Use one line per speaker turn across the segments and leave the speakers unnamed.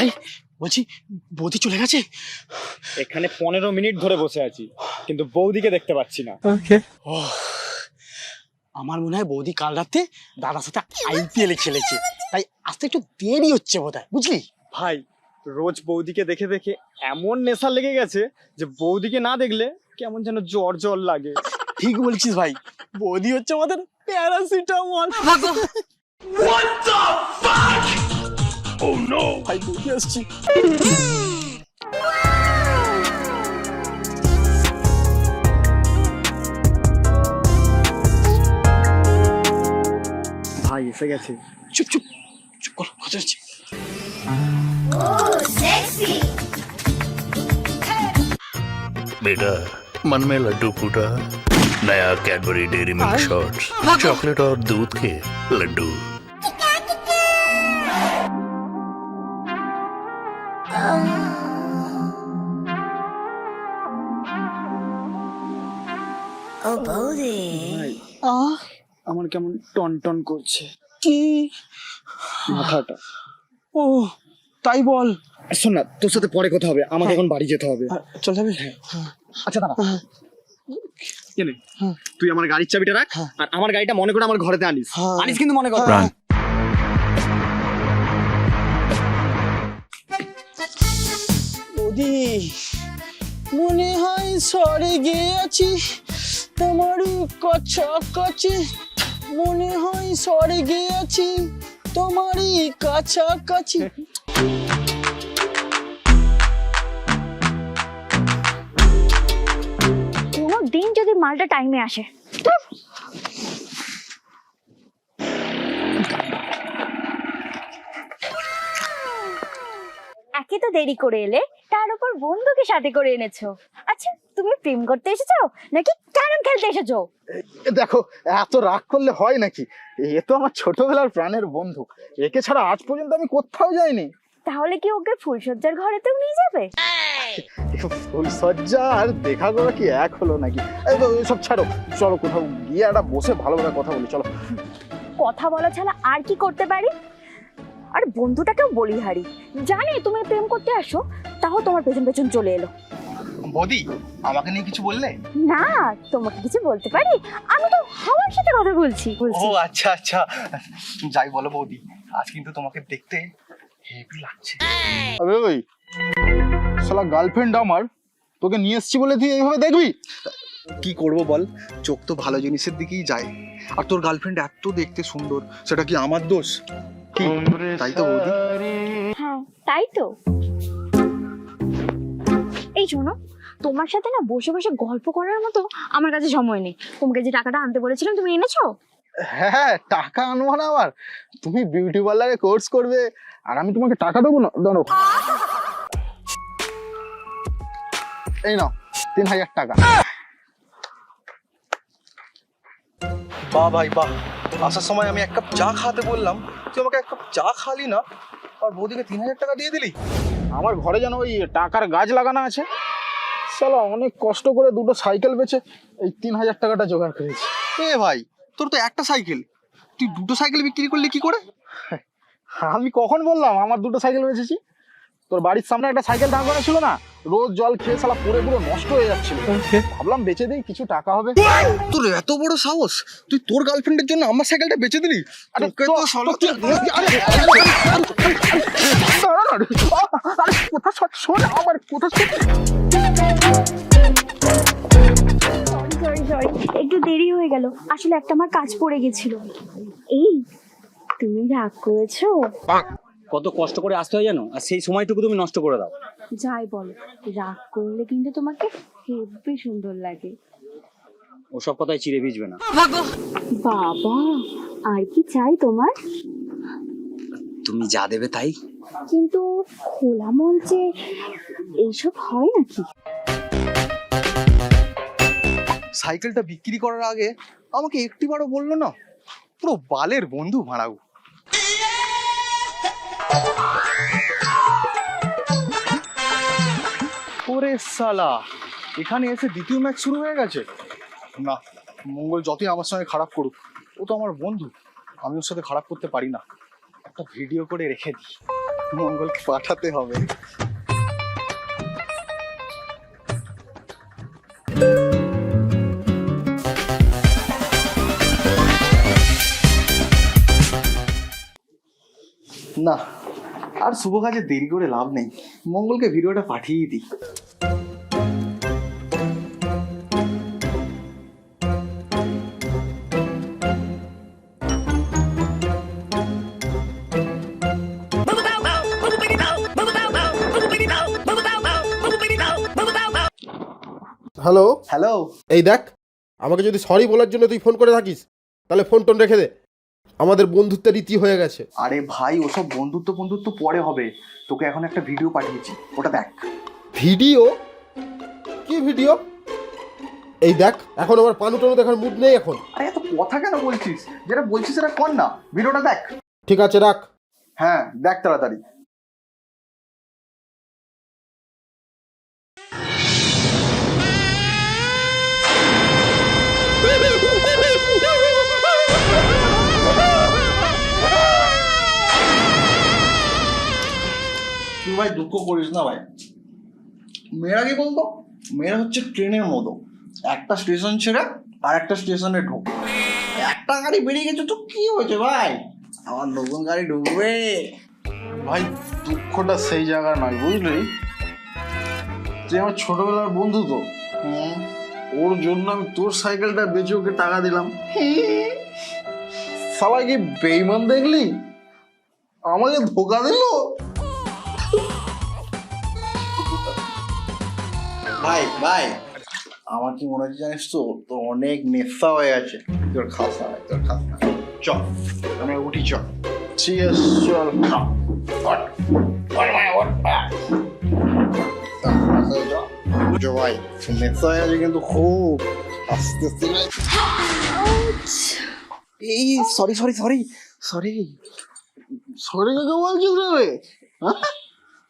ভাই বলছি বৌদি চলে গেছে?
এখানে পনেরো মিনিট ধরে বসে আছি কিন্তু বৌদিকে দেখতে পাচ্ছি না।
ও আমার মনে হয় বৌদি কাল রাতে দাদার সাথে আইপিএল খেলেছে। তাই আসতে একটু দেরি হচ্ছে বোধহয় বুঝলি?
ভাই রোজ বৌদিকে দেখে দেখে এমন নেশা লেগে গেছে যে বৌদিকে না দেখলে কেমন যেন জ্বর জ্বর লাগে।
ঠিক বলছিস ভাই বৌদি হচ্ছে আমাদের প্যারাসিটামল। ভাই বৌদি আসছি
ভাই এসে গেছে
চুপ চুপ চুপ কর কথা হচ্ছে
बेटा मन में लड्डू फूटा नया Cadbury Dairy Milk Shots chocolate और दूध के लड्डू
কেমন টন টন করছে।
কি?
মাথাটা।
ও তাই বল।
শোন না তোর সাথে পরে কথা হবে আমাকে এখন বাড়ি যেতে হবে।
চল যাবে?
আচ্ছা দাঁড়া।
হ্যাঁ।
কেনে
হ্যাঁ।
তুই আমার গাড়ির চাবিটা রাখ
হ্যাঁ।
আর আমার গাড়িটা মনে করে আমার ঘরেতে আনিস।
হ্যাঁ।
আনিস কিন্তু মনে কর।
হ্যাঁ। বৌদি মনে হয় সরে গিয়ে আছি তোমারই কাছাকাছি মনে হয় সরে গিয়েছি তোমারই কাছাকাছি।
কোনো দিন যদি মালটা টাইমে আসে। একে তো দেরি করে এলে তার উপর বন্ধুকে সাথে করে এনেছো। আচ্ছা তুমি প্রেম করতে এসেছ নাকি ক্যারাম খেলতে এসেছ?
দেখো এত রাগ করলে হয় নাকি? এ তো আমার ছোটবেলার প্রাণের বন্ধু। একে ছাড়া আজ পর্যন্ত আমি কোথাও যাইনি।
তাহলে কি ওকে ফুলসজ্জার ঘরে তো নিয়ে যাবে?
ফুলসজ্জা আর দেখা করা কি এক হলো নাকি? সব ছাড়ো। চলো কোথাও গিয়ে একটা বসে ভালোভাবে কথা বলি চলো।
কথা বলা ছাড়া আর কি করতে পারি? আর বন্ধুটাকেও বলি হারি। জানে তুমি প্রেম করতে আসো তাও তোমার পেছন পেছন চলে এলো।
বদি আমাকে নিয়ে কিছু বললে?
না তোমাকে কিছু বলতে পারি? আমি তো হাওয়ার সাথে কথা বলছি। ও
আচ্ছা আচ্ছা। যাই বলো বৌদি আজ কিন্তু তোমাকে দেখতে হেভি লাগছে। আবে ওই শালা গার্লফ্রেন্ড আমার তোকে নিয়ে এসেছি বলে তুই এইভাবে দেখবি? কি করব বল? চোখ তো ভালো জিনিসের দিকেই যায়। আর তোর গার্লফ্রেন্ড এত দেখতে সুন্দর সেটা কি আমার দোষ? কি? তাই তো বৌদি?
হ্যাঁ তাই তো এই শোনো তোমার সাথে না বসে বসে গল্প করার মতো আমার কাছে সময় নেই। তোমাকে যে টাকাটা আনতে বলেছিলাম তুমি এনেছো?
হ্যাঁ টাকা আনব না আবার। তুমি বিউটি পার্লারে কোর্স করবে আর আমি তোমাকে টাকা দেবো না দাঁড়ো এই নাও তিন হাজার টাকা।
বাহ ভাই বাহ। আসার সময় আমি এক কাপ চা খাতে বললাম তুই আমাকে এক কাপ চা খালি না? আর বৌদিকে তিন হাজার টাকা দিয়ে দিলি?
আমার ঘরে যেন ওই টাকার গাছ লাগানো আছে। চলো অনেক কষ্ট করে দুটো সাইকেল বেচে এই তিন হাজার টাকাটা জোগাড় করেছি।
এ ভাই তোর তো একটা সাইকেল। তুই দুটো সাইকেল বিক্রি করলি কি করে?
আমি কখন বললাম আমার দুটো সাইকেল বেচেছি? তোর বাড়ির সামনে একটা সাইকেল দাঁড় করা ছিল না? রোজ জল খেয়ে সালা পুরো পুরো নষ্ট হয়ে যাচ্ছিল। ভাবলাম বেচে দিই কিছু টাকা হবে।
তোর এত বড় সাহস? তুই তোর গার্লফ্রেন্ডের জন্য আমার সাইকেলটা বেচে দিলি?
আরে
তো শালা-
কোথা শোন আমার কোথা
একটু দেরি হয়ে গেল। আসলে একটা আমার কাজ পড়ে গেছিল। এই তুমি রাগ করেছ?
কত কষ্ট করে আসতে হয় জানো? আর সেই সময়টুকু তুমি নষ্ট করে দাও।
যাই বলো রাগ করলে কিন্তু তোমাকে হেব্বি সুন্দর লাগে।
ওসব কথায় চিড়ে ভিজবে না।
বাবা আর কি চাই তোমার?
তুমি যা দেবে তাই।
কিন্তু খোলা মঞ্চে এইসব হয় নাকি?
সাইকেলটা বিক্রি করার আগে আমাকে একটিবারও বলল না? পুরো বালের বন্ধু ভাড়াও ওরে সালা। এখানে এসে দ্বিতীয় ম্যাচ শুরু হয়ে গেছে? না, মঙ্গল যতই আমার সঙ্গে খারাপ করুক, ও তো আমার বন্ধু। আমি ওর সাথে খারাপ করতে পারি না। একটা ভিডিও করে রেখে দিই। মঙ্গলকে পাঠাতে হবে। না, আর শুভ কাজে দেরি করে লাভ নেই। মঙ্গলকে ভিডিওটা পাঠিয়ে দিই।
হ্যালো? এই দেখ আমাকে যদি সরি বলার জন্য তুই ফোন করে থাকিস তাহলে ফোন টোন রেখে দে। আমাদের বন্ধুত্বের রীতি হয়ে গেছে।
আরে ভাই ওসব বন্ধুত্ব বন্ধুত্ব পরে হবে। তোকে এখন একটা ভিডিও পাঠিয়েছি ওটা দেখ।
ভিডিও? কি ভিডিও? এই দেখ এখন আমার পানু টানু দেখার মুড নেই এখন।
আরে এত কথা কেন বলছিস? যেটা বলছিস সেটা কর না। ভিডিওটা দেখ।
ঠিক আছে রাখ।
হ্যাঁ দেখ তাড়াতাড়ি। তুই ভাই দুঃখ করিস না ভাই। মেয়েরা কি বলতো, মেয়েরা হচ্ছে ট্রেনের মতো। একটা স্টেশন ছেড়ে আর একটা স্টেশনে ঢোক। একটা গাড়ি বেরিয়ে গেছে তো কি হয়েছে ভাই? আমার নতুন গাড়ি ঢুকবে। ভাই, দুঃখটা সেই জায়গা নয়, বুঝলি? তুই আমার ছোটবেলার বন্ধু তো। ওর জন্য আমি তোর সাইকেলটা বেঁচে ওকে টাকা দিলাম। সবাই কি বেইমান দেখলি? আমাকে ধোকা দিল? ভাই ভাই আমার কি মনে হচ্ছে জানিস তো? তোর অনেক নেশা হয়ে গেছে। তোর খাস তোর খাস চল আমরা উঠি চল ঠিক আছে চল। ভাই নেশা হয়ে গেছে কিন্তু খুব আস্তে আস্তে এই sorry sorry sorry sorry sorry কাকে বলছিস রে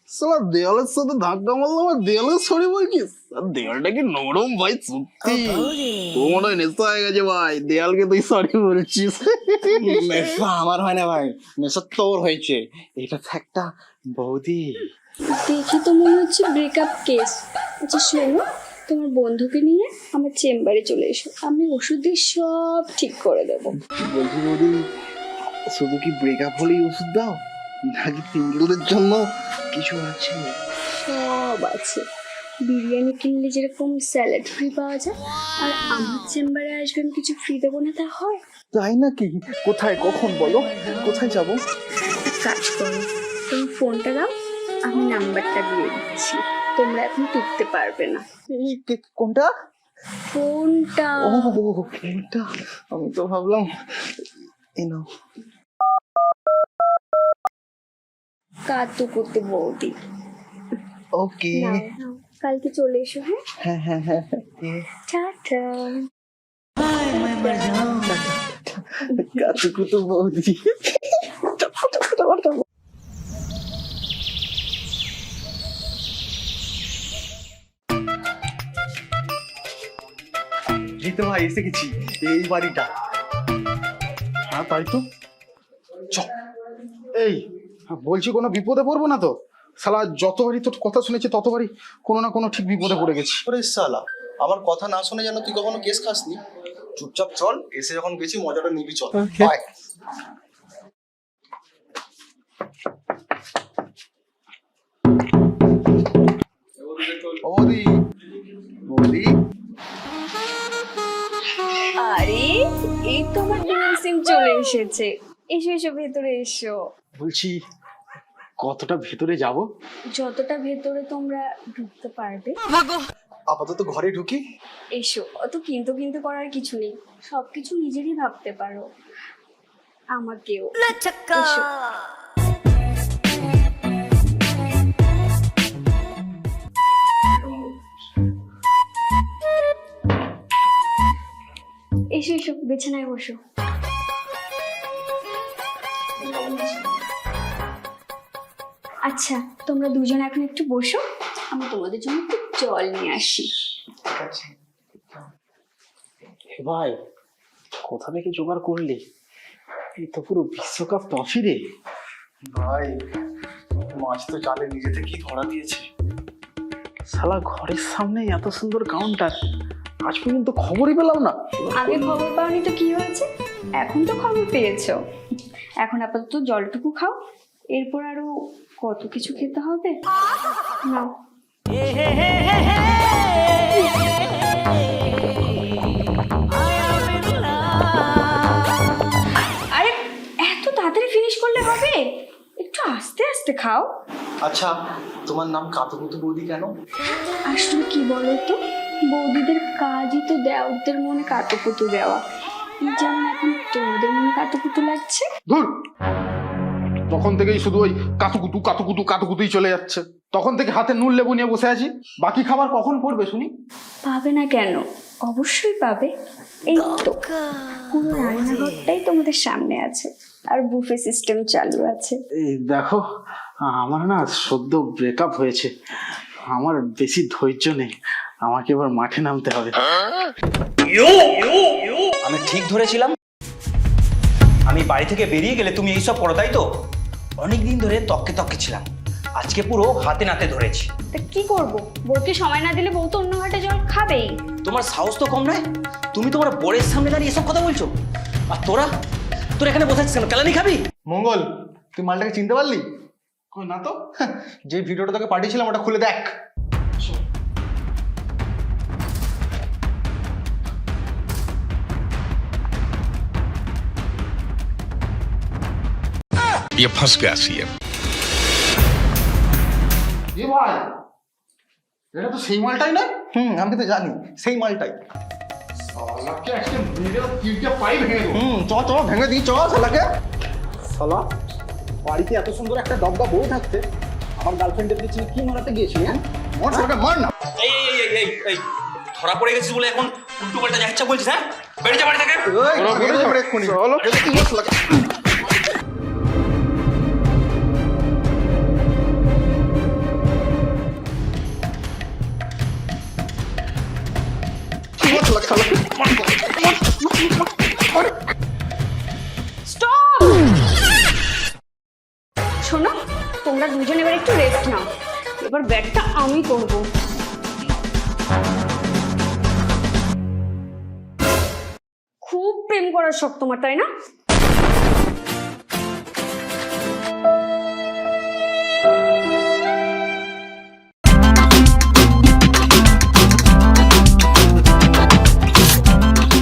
সালা দেওয়ালের সাথে ধাক্কা মারলাম আর দেওয়ালের সরি বলছিস আর দেওয়ালটা কি নরম ভাই সত্যি তো মনে হয় নেশা হয়ে গেছে ভাই দেওয়ালকে তুই সরি বলছিস নেশা আমার হয় না ভাই নেশা তোর হয়েছে এটা একটা বৌদি
দেখে তো মনে হচ্ছে ব্রেকআপ কেস আচ্ছা শোনো তোমার বন্ধুকে নিয়ে আমার চেম্বারে চলে এসো। আমি ওষুধ দিয়ে সব ঠিক করে দেবো।
বলছি বৌদি শুধু কি ব্রেকআপ হলেই ওষুধ দাও? নাকি সিঙ্গেলদের জন্য কিছু আছে?
সব আছে। বিরিয়ানি কিনলে যেরকম স্যালাড ফ্রি পাওয়া যায় আর আমার চেম্বারে আসবে আমি কিছু ফ্রি দেবো না তা হয়?
তাই নাকি? কোথায় কখন বলো? কোথায় যাব?
কাজ করো তুমি ফোনটা দাও আমি নাম্বারটা দিয়ে দিচ্ছি। তোমরা এখন তুলতে পারবে না।
এই কোনটা?
ফোনটা
ও কোনটা? আমি তো ভাবলাম এই নাও।
কাতু করতে বৌদি।
ওকে।
কালকে চলে এসো হ্যাঁ?
হ্যাঁ হ্যাঁ হ্যাঁ হ্যাঁ।
টাটা
কাতু কুতু বৌদি। তো ভাই এসে গেছি। এই বাড়িটা।
হ্যাঁ তাই তো। চ। এই বলছি কোনো বিপদে পড়ব না তো? শালা যতবারই তোর কথা শুনেছি ততবারই কোনো না কোনো ঠিক বিপদে পড়ে গেছি।
ওরে সালা আমার কথা না শুনে যেন তুই কখনো কেস খাসনি? চুপচাপ চল এসে যখন গেছি মজাটা নিবি চল। ও বৌদি। বৌদি?
এই তো আমার সিম চলে এসেছে। এসো এসো ভেতরে এসো।
বলছি কতটা ভেতরে যাব?
যতটা ভেতরে তোমরা ঢুকতে পারবে।
আপাতত ঘরে ঢুকি।
এসো। অত কিন্তু কিন্তু করার কিছু নেই। সবকিছু নিজেরই ভাবতে পারো। আমাকেও। এসো। এসো এসো বিছানায় বসো। আচ্ছা তোমরা দুজন এখন একটু বসো আমি তোমাদের জন্য একটু জল নিয়ে আসি।
ভাই কোথা থেকে জোগাড় করলি। এই তো পুরো বিশ্বকাপ ট্রফি রে।
ভাই
মাছ তো জালে নিজে থেকেই ধরা দিয়েছে। শালা ঘরের সামনে এত সুন্দর কাউন্টার আজ পর্যন্ত খবরই পেলাম না।
আগে খবর পাওনি তো কি হয়েছে? এখন তো খবর পেয়েছ। এখন আপাতত জলটুকু খাও এরপর আরও কত কিছু খেতে হবে? নাও। আরে এত তাড়াতাড়ি ফিনিশ করলে হবে? একটু আস্তে আস্তে খাও।
আচ্ছা তোমার নাম কাতুকুতু বৌদি কেন?
আসলে কি বলো তো বৌদিদের কাজই তো দেওয়াদের মনে কাতুকুতু দেওয়া। যেমন এখন তোমাদের মনে কাতুকুতু লাগছে?
ধুর! তখন থেকেই শুধু ওই কাতুকুতু কাতুকুতু কাতুকুতুই চলে যাচ্ছে। তখন থেকে হাতে নুন লেবু নিয়ে বসে আছি। বাকি খাবার কখন পড়বে শুনি?
পাবে না কেন? অবশ্যই পাবে। এই তো পুরো রান্নাঘরটাই তোমাদের সামনে আছে। আর বুফে সিস্টেম চালু আছে।
এই দেখো আমার না সদ্য ব্রেকআপ হয়েছে। আমার বেশি ধৈর্য নেই। আমাকে এবার মাঠে নামতে হবে।
আমি ঠিক ধরেছিলাম। আমি বাড়ি থেকে বেরিয়ে গেলে তুমি এইসব করো তাই তো? অনেক দিন ধরে তককে তককে ছিলাম। আজকে পুরো হাতে নাতে ধরেছি।
তা কি করব? বউকে সময় না দিলে বউ তো অন্য ঘাটে জল খাবেই।
তোমার সাহস তো কম নয়? তুমি তোমার বরের সামনে দাঁড়িয়ে এসব কথা বলছো? আর তোরা? তোর এখানে বসে আছিস কেন? কেলানি খাবি?
মঙ্গল তুই মালটাকে চিনতে পারলি?
কই না তো?
যে ভিডিওটা তোকে পাঠিয়েছিলাম ওটা খুলে দেখ।
ये फंस गया सीएम
এ ভাই এটা তো সেই মালটাই না
হুম আমি তো জানি সেই মালটাই
শালাকে আজকে মেরে তিনটা পাই ভেঙে দেবো
হুম চ চ ভেঙে দিই চ শালাকে
শালা বাড়িতে এত সুন্দর একটা ডব্বা বউ থাকতে আমার গার্লফ্রেন্ডের পিছনে কি মারাতে গিয়েছিলি হ্যাঁ
মর শালাকে মার না
এই এই এই এই এই ধরা পড়ে গেছিস বলে এখন উল্টো পাল্টা যা ইচ্ছা বলছিস হ্যাঁ বেড়ে যা বাড়ি থেকে
এই, ভেঙে দেবো রে এক্ষুনি।
চলো।
স্টপ শোনো, তোমরা দুজন এবার একটু রেস্ট নাও। এবার ব্যাটটা আমি করব। খুব প্রেম করার শখ তোমার, তাই না?